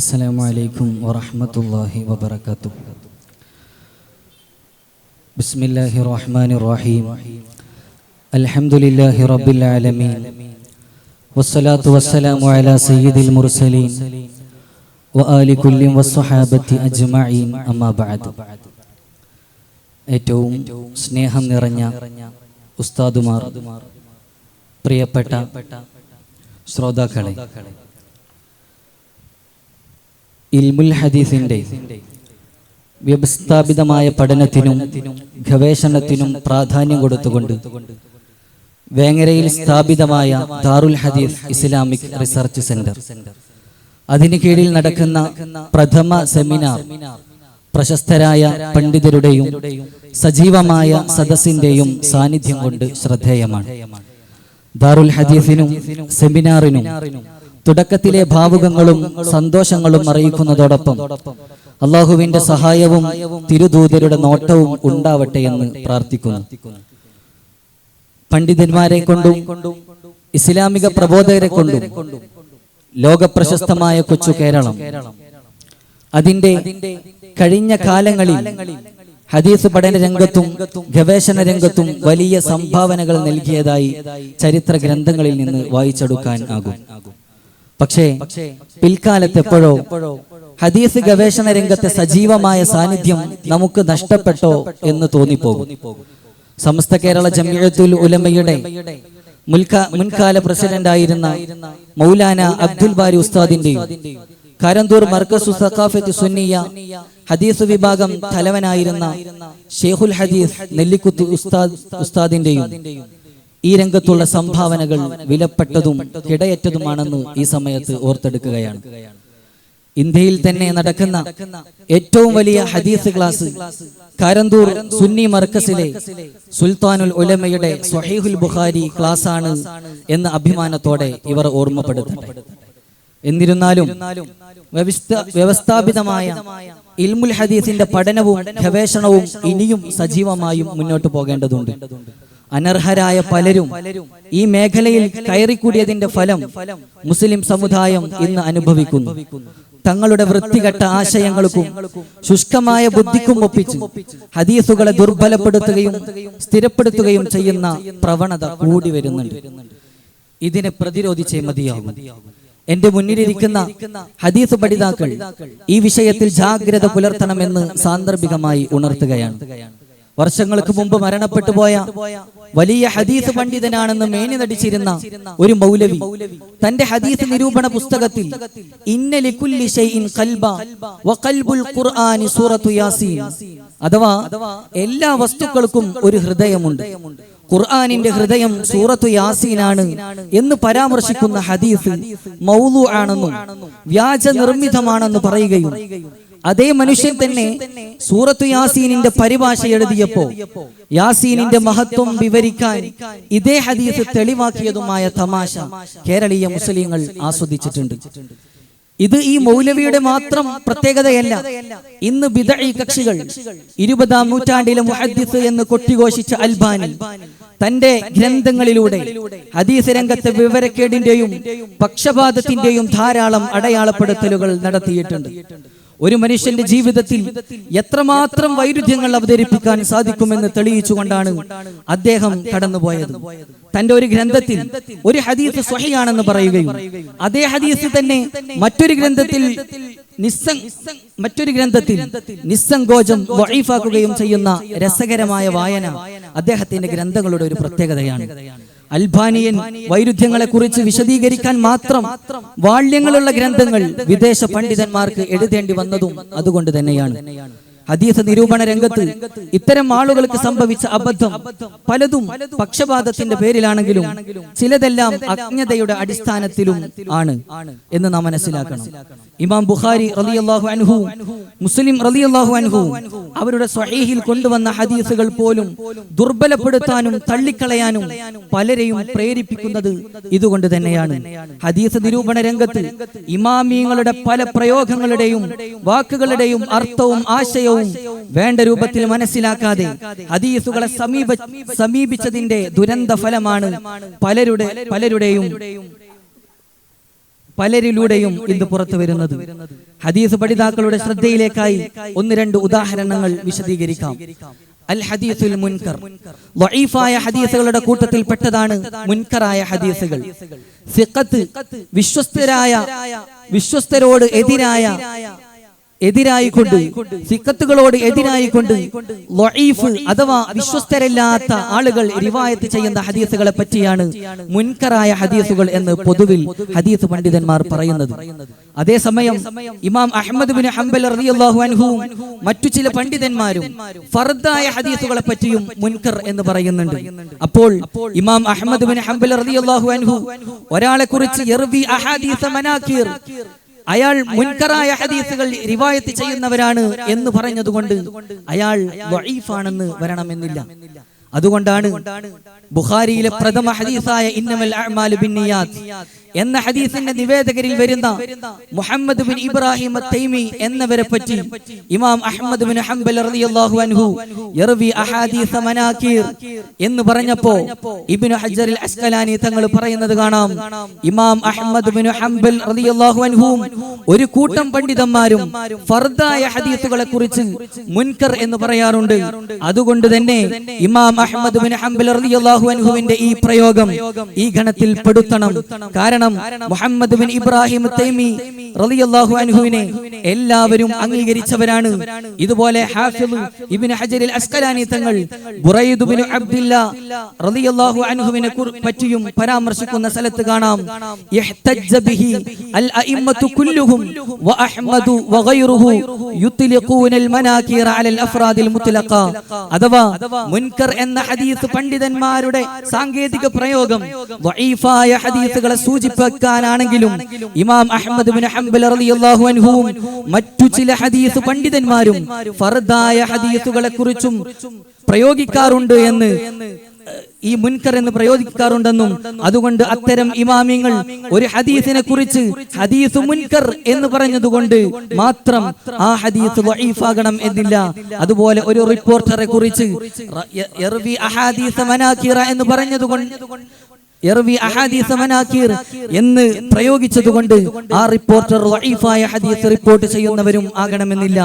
അസ്സാം വലൈക്കും വറഹമത്തല്ലാഹി വബർക്കാത്തു ബിസ്മില്ലാഹി റഹ്മാൻ റഹീം. അൽഹംദുലില്ലാഹി റബ്ബിൽ ആലമീൻ. വസ്സലാത്തു വസ്സലാമു അലാ സയ്യിദിൽ മുർസലീൻ. വആലി കുല്ലിം വസ്സഹാബത്തി അജ്മഈൻ അമ്മാ ബഅദ്. ഏറ്റവും സ്നേഹം നിറഞ്ഞ ഉസ്താദുമാർ പ്രിയപ്പെട്ട ശ്രോതാക്കളെ ഇൽമുൽ ഹദീസിന്റെ വ്യവസ്ഥാപിതമായ പഠനത്തിനും ഗവേഷണത്തിനും പ്രാധാന്യം കൊടുത്തുകൊണ്ട് വേങ്ങരയിൽ സ്ഥാപിതമായ ദാറുൽ ഹദീസ് ഇസ്ലാമിക് റിസർച്ച് സെന്റർ അതിന് കീഴിൽ നടക്കുന്ന പ്രഥമ സെമിനാർ പ്രശസ്തരായ പണ്ഡിതരുടെയും സജീവമായ സദസ്സിന്റെയും സാന്നിധ്യം കൊണ്ട് ശ്രദ്ധേയമാണ്. ദാറുൽ ഹദീസിനും സെമിനാറിനും തുടക്കത്തിലെ ഭാവുകങ്ങളും സന്തോഷങ്ങളും അറിയിക്കുന്നതോടൊപ്പം അള്ളാഹുവിന്റെ സഹായവും തിരുദൂതരുടെ നോട്ടവും ഉണ്ടാവട്ടെ എന്ന് പ്രാർത്ഥിക്കുന്നു. പണ്ഡിതന്മാരെ കൊണ്ടും ഇസ്ലാമിക പ്രബോധകരെ കൊണ്ടും ലോകപ്രശസ്തമായ കൊച്ചു കേരളം. അതിന്റെ കഴിഞ്ഞ കാലങ്ങളിൽ ഹദീസ് പഠന രംഗത്തും ഗവേഷണ രംഗത്തും വലിയ സംഭാവനകൾ നൽകിയതായി ചരിത്ര ഗ്രന്ഥങ്ങളിൽ നിന്ന് വായിച്ചെടുക്കാൻ ആകും. പക്ഷേ പിൽക്കാലത്ത് എപ്പോഴോ ഹദീസ് ഗവേഷണ രംഗത്തെ സജീവമായ സാന്നിധ്യം നമുക്ക് നഷ്ടപ്പെട്ടോ എന്ന് തോന്നിപ്പോകും. സമസ്ത കേരള ജമിയത്തുൽ ഉലമയുടെ മുൻകാല പ്രസിഡന്റ് ആയിരുന്ന മൗലാന അബ്ദുൽ ബാരി ഉസ്താദിന്റെയും കരന്തൂർ മർക്കസു സുന്നിയ ഹദീസ് വിഭാഗം തലവനായിരുന്ന ഷേഹുൽ ഹദീസ് നെല്ലിക്കുത്ത് ഉസ്താദ് ഉസ്താദിന്റെയും ഈ രംഗത്തുള്ള സംഭാവനകൾ വിലപ്പെട്ടതും കിടയറ്റതുമാണെന്ന് ഈ സമയത്ത് ഓർത്തെടുക്കുകയാണ്. ഇന്ത്യയിൽ തന്നെ നടക്കുന്ന ഏറ്റവും വലിയ ഹദീസ് ക്ലാസ് കാരന്തൂർ സുന്നി മർക്കസിലെ സുൽത്താനുൽ ഉലമയുടെ സ്വഹീഹുൽ ബുഖാരി ക്ലാസ് ആണ് എന്ന അഭിമാനത്തോടെ ഇവർ ഓർമ്മപ്പെടുത്തട്ടെ എന്നിരുന്നാലും വ്യവസ്ഥ- വ്യവസ്ഥാപിതമായ ഇൽമുൽ ഹദീസിന്റെ പഠനവും ഗവേഷണവും ഇനിയും സജീവമായും മുന്നോട്ട് പോകേണ്ടതുണ്ട്. അനർഹരായ പലരും ഈ മേഖലയിൽ കയറിക്കൂടിയതിന്റെ ഫലം മുസ്ലിം സമുദായം ഇന്ന് അനുഭവിക്കുന്നു. തങ്ങളുടെ വൃത്തികെട്ട ആശയങ്ങൾക്കും ശുഷ്കമായ ബുദ്ധിക്കും ഒപ്പിച്ച് ഹദീസുകളെ ദുർബലപ്പെടുത്തുകയും സ്ഥിരപ്പെടുത്തുകയും ചെയ്യുന്ന പ്രവണത കൂടി വരുന്നുണ്ട്. ഇതിനെ പ്രതിരോധിച്ചേ മതിയാകും എന്റെ മുന്നിലിരിക്കുന്ന ഹദീസ് പഠിതാക്കൾ ഈ വിഷയത്തിൽ ജാഗ്രത പുലർത്തണമെന്ന് സാന്ദർഭികമായി ഉണർത്തുകയാണ്. വർഷങ്ങൾക്ക് മുമ്പ് മരണപ്പെട്ടു പോയ വലിയ ഹദീസ് പണ്ഡിതനാണെന്ന് മേനി നടിച്ചിരുന്ന ഒരു മൗലവി. തന്റെ ഹദീസ് നിരൂപണ പുസ്തകത്തിൽ അഥവാ എല്ലാ വസ്തുക്കൾക്കും ഒരു ഹൃദയമുണ്ട്. ഖുർആാനിന്റെ ഹൃദയം സൂറത്തു യാസീനാണ് എന്ന് പരാമർശിക്കുന്ന ഹദീസ് മൗലു ആണെന്നും വ്യാജ നിർമ്മിതമാണെന്ന് പറയുകയും അതേ മനുഷ്യൻ തന്നെ സൂറത്തു യാസീനിന്റെ പരിഭാഷ എഴുതിയപ്പോ യാസീനിന്റെ മഹത്വം വിവരിക്കാൻ ഇതേ ഹദീസ് തെളിവാക്കിയതുമായ തമാശ കേരളീയ മുസ്ലിങ്ങൾ ആസ്വദിച്ചിട്ടുണ്ട്. ഇത് ഈ മൗലവിയുടെ മാത്രം പ്രത്യേകതയല്ല. ഇന്ന് ബിദഈ കക്ഷികൾ ഇരുപതാം നൂറ്റാണ്ടിലെ മുഹദ്ദിസ് എന്ന് കൊട്ടിഘോഷിച്ച അൽബാനി. തന്റെ ഗ്രന്ഥങ്ങളിലൂടെ ഹദീസ് രംഗത്തെ വിവരക്കേടിന്റെയും പക്ഷപാതത്തിന്റെയും ധാരാളം അടയാളപ്പെടുത്തലുകൾ നടത്തിയിട്ടുണ്ട്. ഒരു മനുഷ്യന്റെ ജീവിതത്തിൽ എത്രമാത്രം വൈരുദ്ധ്യങ്ങൾ അവതരിപ്പിക്കാൻ സാധിക്കുമെന്ന് തെളിയിച്ചുകൊണ്ടാണ് അദ്ദേഹം കടന്നുപോയത്. തന്റെ ഒരു ഗ്രന്ഥത്തിൽ ഒരു ഹദീസ് സ്വഹിയാണെന്ന് പറയുകയും അതേ ഹദീസ് തന്നെ മറ്റൊരു ഗ്രന്ഥത്തിൽ മറ്റൊരു ഗ്രന്ഥത്തിൽ നിസ്സങ്കോചം വഴീഫാക്കുകയും ചെയ്യുന്ന രസകരമായ വായന അദ്ദേഹത്തിന്റെ ഗ്രന്ഥങ്ങളുടെ ഒരു പ്രത്യേകതയാണ്. അൽബാനിയൻ വൈരുദ്ധ്യങ്ങളെ കുറിച്ച് വിശദീകരിക്കാൻ മാത്രം വാള്യങ്ങളുള്ള ഗ്രന്ഥങ്ങൾ വിദേശ പണ്ഡിതന്മാർക്ക് എഴുതേണ്ടി വന്നതും അതുകൊണ്ട് തന്നെയാണ്. ഹദീസ് നിരൂപണ രംഗത്ത് ഇത്തരം ആളുകൾക്ക് സംഭവിച്ച അബദ്ധം പലതും പക്ഷപാതത്തിന്റെ പേരിലാണെങ്കിലും ചിലതെല്ലാം അജ്ഞതയുടെ അടിസ്ഥാനത്തിലും ആണ് എന്ന് നാം മനസ്സിലാക്കണം. ഇമാം ബുഖാരി റളിയല്ലാഹു അൻഹു മുസ്ലിം റളിയല്ലാഹു അൻഹു അവരുടെ സ്വഹീഹിൽ കൊണ്ടുവന്ന ഹദീസുകൾ പോലും ദുർബലപ്പെടുത്താനും തള്ളിക്കളയാനും പലരെയും പ്രേരിപ്പിക്കുന്നത് ഇതുകൊണ്ട് തന്നെയാണ്. ഹദീസ് നിരൂപണ രംഗത്ത് ഇമാമിയങ്ങളുടെ പല പ്രയോഗങ്ങളുടെയും വാക്കുകളുടെയും അർത്ഥവും ആശയവും വേണ്ട രൂപത്തിൽ മനസ്സിലാക്കാതെ ഹദീസുകളെ സമീപ സമീപിച്ചതിന്റെ ദുരന്ത ഫലമാണ് പലരുടെ പലരുടെയും പലരിലൂടെയും ഇന്ന് പുറത്തു വരുന്നത്. ഹദീസ് പഠിതാക്കളുടെ ശ്രദ്ധയിലേക്കായി ഒന്ന് രണ്ട് ഉദാഹരണങ്ങൾ വിശദീകരിക്കാം. അൽ ഹദീസുൽ മുൻകർ. വൈഫായ ഹദീസുകളുടെ കൂട്ടത്തിൽ പെട്ടതാണ് മുൻകറായ ഹദീസുകൾ. സിഖത്ത് വിശ്വസ്തരായ വിശ്വസ്തരോട് എതിരായ എതിരായിക്കൊണ്ട് സിക്കത്തുകളോട് എതിരായിക്കൊണ്ട് അഥവാ വിശ്വസ്തരല്ലാത്ത ആളുകൾ റിവായത്ത് ചെയ്യുന്ന ഹദീസുകളെ പറ്റിയാണ് മുൻകറായ ഹദീസുകൾ എന്ന് പൊതുവിൽ ഹദീസ് പണ്ഡിതന്മാർ പറയുന്നത്. അതേസമയം ഇമാം അഹമ്മദ് ബിൻ ഹംബൽ അൻഹുവും മറ്റു ചില പണ്ഡിതന്മാരും ഫർദായ ഹദീസുകളെ പറ്റിയും മുൻകർ എന്ന് പറയുന്നുണ്ട്. അപ്പോൾ ഇമാം അഹമ്മദ് ബിൻ ഹംബൽ അൻഹു ഒരാളെ കുറിച്ച് അയാൾ മുൻകറായ ഹദീസുകൾ റിവായത്ത് ചെയ്യുന്നവരാണ് എന്ന് പറഞ്ഞതുകൊണ്ട് അയാൾ വഴീഫാണെന്ന് വരണമെന്നില്ല. അതുകൊണ്ടാണ് ബുഖാരിയിലെ പ്രഥമ ഹദീസായ ഇന്നമൽ അഅ്മാലു ബിന്നിയാത്ത് എന്ന ഹദീസിന്റെ നിവേദകരിൽ വരുന്ന മുഹമ്മദ് ബിൻ ഇബ്രാഹിം തൈമി എന്നവരെ പറ്റി ഇമാം അഹമ്മദ് ബിൻ ഹംബൽ റളിയല്ലാഹു അൻഹു യർവി അഹാദീസ മനാകീർ എന്ന് പറഞ്ഞപ്പോൾ ഇബ്നു ഹജ്ജറിൽ അസ്കലാനി തങ്ങൾ പറയുന്നത് കാണാം. ഇമാം അഹമ്മദ് ബിൻ ഹംബൽ റളിയല്ലാഹു അൻഹു ഒരു കൂട്ടം പണ്ഡിതന്മാരും ഫർദായ ഹദീസുകളെ കുറിച്ച് മുൻകർ എന്ന് പറയാറുണ്ട്. അതുകൊണ്ട് തന്നെ ഇമാം അഹമ്മദ് ബിൻ ഹംബൽ റളിയല്ലാഹു അൻഹുവിന്റെ ഈ പ്രയോഗം ഈ ഗണത്തിൽ പെടുത്തണം. കാരണം മുഹമ്മദ് ബിൻ ഇബ്രാഹിം തൈമി റളിയല്ലാഹു അൻഹുവിനെ എല്ലാവരും അംഗീകരിച്ചവരാണ്. ഇതുപോലെ ഹാഫിദ് ഇബ്നു ഹജറിൽ അസ്കലാനി തങ്ങൾ ബുറൈദ് ബിൻ അബ്ദില്ല റളിയല്ലാഹു അൻഹുവിനെ പറ്റിയും പരാമർശിക്കുന്ന സ്ഥലത്ത് കാണാം. യഹ്തജ്ജ ബിഹി അൽ അഇമ്മത്തു കുല്ലുഹും വ അഹ്മദു വ യുത്ലിഖൂന അൽ മനാകിറ അലൽ അഫ്റാദിൽ മുത്ലഖ അഥവാ മുൻകർ എന്ന ഹദീസ് പണ്ഡിതന്മാരുടെ സാങ്കേതിക പ്രയോഗം ദഈഫായ ഹദീസുകളെ സൂചിപ്പിക്കാനാണെങ്കിലും ഇമാം അഹമ്മദ് ബിൻ ഹംബൽ റളിയല്ലാഹു അൻഹുവും മറ്റു ചില ഹദീസ് പണ്ഡിതന്മാരും ഫർദായ ഹദീസുകളെ കുറിച്ചും പ്രയോഗിക്കാറുണ്ട് എന്ന് ഈ മുൻകർ എന്ന് പ്രയോഗിക്കാറുണ്ടെന്നും അതുകൊണ്ട് അത്തരം ഇമാമിങ്ങൾ ഒരു ഹദീസിനെ കുറിച്ച് ഹദീസ് മുൻകർ എന്ന് പറഞ്ഞതുകൊണ്ട് മാത്രം ആ ഹദീസ് വൈഫാകണം എന്നില്ല. അതുപോലെ ഒരു റിപ്പോർട്ടറെ കുറിച്ച് എന്ന് പറഞ്ഞതുകൊണ്ട് എന്ന് പ്രയോഗിച്ചതുകൊണ്ട് ആ റിപ്പോർട്ടർ ഹദീസ് റിപ്പോർട്ട് ചെയ്യുന്നവരും ആകണമെന്നില്ല.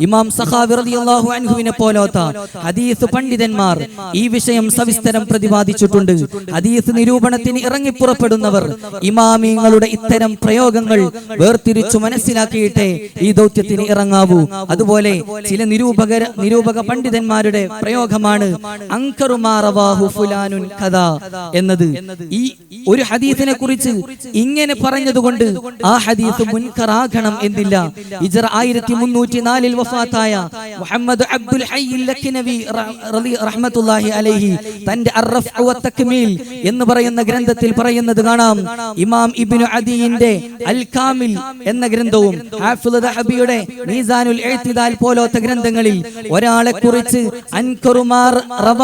ഇമാം അൻഹുവിനെ പോലോത്ത ഹദീസ് പണ്ഡിതന്മാർ ഈ വിഷയം സവിസ്തരം പ്രതിപാദിച്ചിട്ടുണ്ട്. ഹദീസ് നിരൂപണത്തിന് ഇറങ്ങിപ്പുറപ്പെടുന്നവർ ഇമാമിങ്ങളുടെ ഇത്തരം പ്രയോഗങ്ങൾ വേർതിരിച്ചു മനസ്സിലാക്കിയിട്ടേ ഈ ദൗത്യത്തിന് ഇറങ്ങാവൂ. അതുപോലെ ചില നിരൂപക നിരൂപക പണ്ഡിതന്മാരുടെ പ്രയോഗമാണ് അങ്കറുമാറവാഹു ഫുലാനുൻ കഥ എന്നത്. ഈ ഒരു ഹദീസിനെ കുറിച്ച് ഇങ്ങനെ പറഞ്ഞതുകൊണ്ട് ആ ഹദീസ് മുൻകറാകണം എന്നില്ല. ഇജറ ആയിരത്തി മുന്നൂറ്റി നാലിൽ വഫാത്തായ മുഹമ്മദ് അബ്ദുൽ ഹയ്യിൽ ലഖ്നവി റ- റളി- റഹ്മത്തുള്ളാഹി അലൈഹി തന്റെ തക്മീൽ എന്ന് പറയുന്ന ഗ്രന്ഥത്തിൽ പറയുന്നത് കാണാം. ഇമാം ഇബ്നു അദിയിന്റെ അൽ കാമിൽ എന്ന ഗ്രന്ഥവും ഹാഫിൾ ദഹബിയുടെ മീസാനുൽ ഇഅ്തിദാൽ പോലത്തെ ഗ്രന്ഥങ്ങളിൽ ഒരാളെ കുറിച്ച് അൻകറുമാർ റവ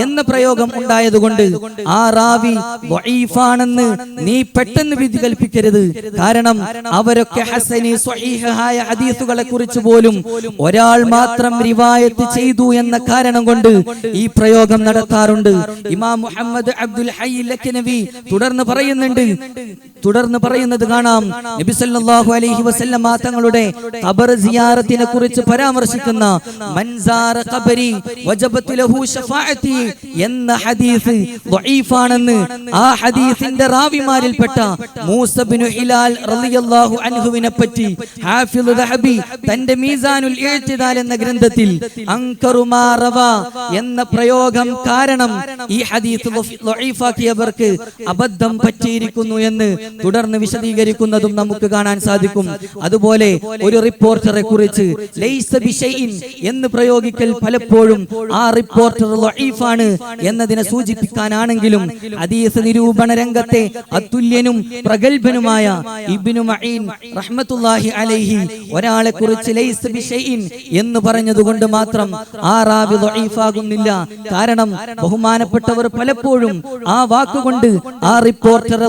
എന്ന പ്രയോഗം ഉണ്ടായതുകൊണ്ട് ആ റാവി വഈഫാണെന്ന് നീ പെട്ടെന്ന് വിധി കൽപ്പിക്കരുത്. കാരണം അവരൊക്കെ ഹസനി സ്വഹീഹായ ഹദീസുകളെ കുറിച്ച് പോലും ഒരാൾ മാത്രം റിവായത്ത് ചെയ്തു എന്ന കാരണം കൊണ്ട് ഈ പ്രയോഗം നടത്താറുണ്ട്. ഇമാം മുഹമ്മദ് അബ്ദുൽ ഹൈ ലഖ്നവി തുടർന്ന് പറയുന്നുണ്ട്. തുടർന്ന് പറയുന്നത് കാണാം. നബി സല്ലല്ലാഹു അലൈഹി വസല്ലമ തങ്ങളുടെ ഖബർ സിയാറത്തിനെ കുറിച്ച് പരാമർശിക്കുന്ന മൻസാറ ഖബരി വജബത്ത് ലഹു ഷഫാഅതി എന്ന ഹദീസ് ضعീഫാണെന്ന് ആ ഹദീസിന്റെ റാവിമാരിൽപ്പെട്ട മൂസ ബിനു ഹിലാൽ റളിയല്ലാഹു അൻഹുവിനെ പറ്റി ഹാഫിൾ ദഹബി തന്റെ മീസാനുൽ ഇഅ്തിദാൽ എന്ന ഗ്രന്ഥത്തിൽ അങ്കറു മാ റവ എന്ന പ്രയോഗം കാരണം ഈ ഹദീസ് ലഈഫാക്കിയവർക്ക് അബദ്ധം പറ്റിയിരിക്കുന്നു എന്ന് തുടർന്ന് വിശദീകരിക്കുന്നതും നമുക്ക് കാണാൻ സാധിക്കും. അതുപോലെ ഒരു റിപ്പോർട്ടറെ കുറിച്ച് ലൈസ ബിഷൈൻ എന്ന് പ്രയോഗിക്കൽ പലപ്പോഴും ആ റിപ്പോർട്ടർ ലഈഫാണ് എന്നതിനെ സൂചിപ്പിക്കാനാണെങ്കിലും ഹദീസ് നിരൂപണ രംഗത്തെ അതുല്യനും പ്രഗത്ഭനുമായ ഇബ്നു മഈൻ റഹ്മത്തുള്ളാഹി അലൈഹി ഒരാളെ കുറിച്ച് ലൈസ ബിശൈഇൻ എന്ന് പറഞ്ഞതുകൊണ്ട് മാത്രം ആ റാവി ളഈഫാകുന്നില്ല കാരണം ബഹുമാനപ്പെട്ടവർ പലപ്പോഴും ആ വാക്കുകൊണ്ട് ആ റിപ്പോർട്ടർ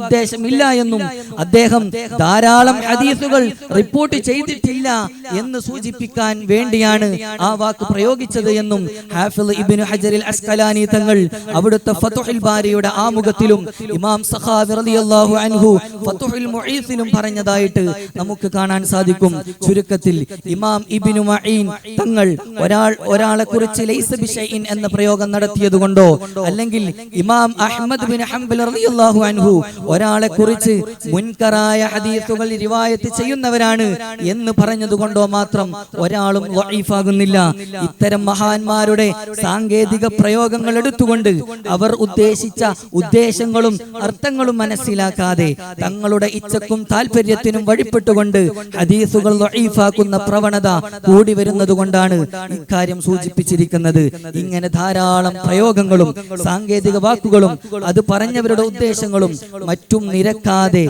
ഉദ്ദേശമില്ല എന്നും അദ്ദേഹം ധാരാളം ഹദീസുകൾ റിപ്പോർട്ട് ചെയ്തിട്ടില്ല എന്ന് സൂചിപ്പിക്കാൻ വേണ്ടിയാണ് ആ വാക്ക് പ്രയോഗിച്ചത് എന്നും ഹാഫിൽ ഇബ്നു ഹജറിൽ അസ്കലാനി തങ്ങൾ അവിടുത്തെ ഫതുഹുൽ ബാരിയുടെ ആമുഖത്തിലും ഇമാം സഖാവി റളിയല്ലാഹു അൻഹു ഫതുഹുൽ മുഈസിലും പറഞ്ഞതായിട്ട് നമുക്ക് കാണാൻ സാധിക്കും. ചുരുക്കത്തിൽ ഇമാം ഇബ്നു മഈൻ തങ്ങൾ ഒരാൾ ഒരാളെ കുറിച്ച് ലൈസ ബിശൈഇൻ എന്ന പ്രയോഗം നടത്തിയതുകൊണ്ടോ അല്ലെങ്കിൽ ഇമാം അഹ്മദ് ബിൻ ഹംബൽ റളിയല്ലാഹു അൻഹു ഒരാളെ കുറിച്ച് മുൻകറായ ഹദീസുകൾ റിവായത്ത് ചെയ്യുന്നവരാണ് എന്ന് പറഞ്ഞതുകൊണ്ടോ മാത്രം ഒരാളും വഈഫാകുന്നില്ല. ഇത്തരം മഹാന്മാരുടെ സാങ്കേതിക പ്രയോഗങ്ങൾ എടുത്തുകൊണ്ട് അവർ ഉദ്ദേശിച്ച ഉദ്ദേശങ്ങളും അർത്ഥങ്ങളും മനസ്സിലാക്കാതെ തങ്ങളുടെ ഇച്ഛക്കും താല്പര്യത്തിനും വഴിപ്പെട്ടുകൊണ്ട് ഹദീസുകൾ ഒഴിഫാക്കുന്ന പ്രവണത കൂടി വരുന്നത് കൊണ്ടാണ് ഇക്കാര്യം സൂചിപ്പിച്ചിരിക്കുന്നത്. ഇങ്ങനെ ധാരാളം പ്രയോഗങ്ങളും സാങ്കേതിക വാക്കുകളും അത് പറഞ്ഞവരുടെ ഉദ്ദേശങ്ങളും മറ്റും നിരക്കാതെ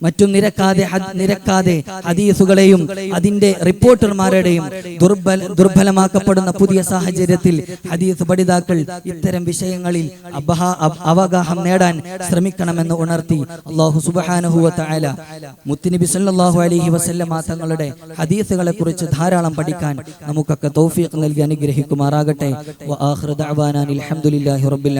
മറ്റും നിരക്കാതെ നിരക്കാതെ ഹദീസുകളെയും അതിന്റെ റിപ്പോർട്ടർമാരുടെയും ദുർബല ദുർബലമാക്കപ്പെടുന്ന പുതിയ സാഹചര്യത്തിൽ ഹദീസ് പഠിതാക്കൾ ഇത്തരം വിഷയങ്ങളിൽ അവഗാഹം നേടാൻ ശ്രമിക്കണമെന്ന് ഉണർത്തി അള്ളാഹു സുബഹാനഹുവ തആല സല്ലാഹു അലൈഹി വസല്ലമ തങ്ങളുടെ ഹദീസുകളെ കുറിച്ച് ധാരാളം പഠിക്കാൻ നമുക്കൊക്കെ തൗഫീഖ് നൽകി അനുഗ്രഹിക്കുമാറാകട്ടെ. വ ആഖിറു ദഅവാനാ അൽഹംദുലില്ലാഹി റബ്ബിൽ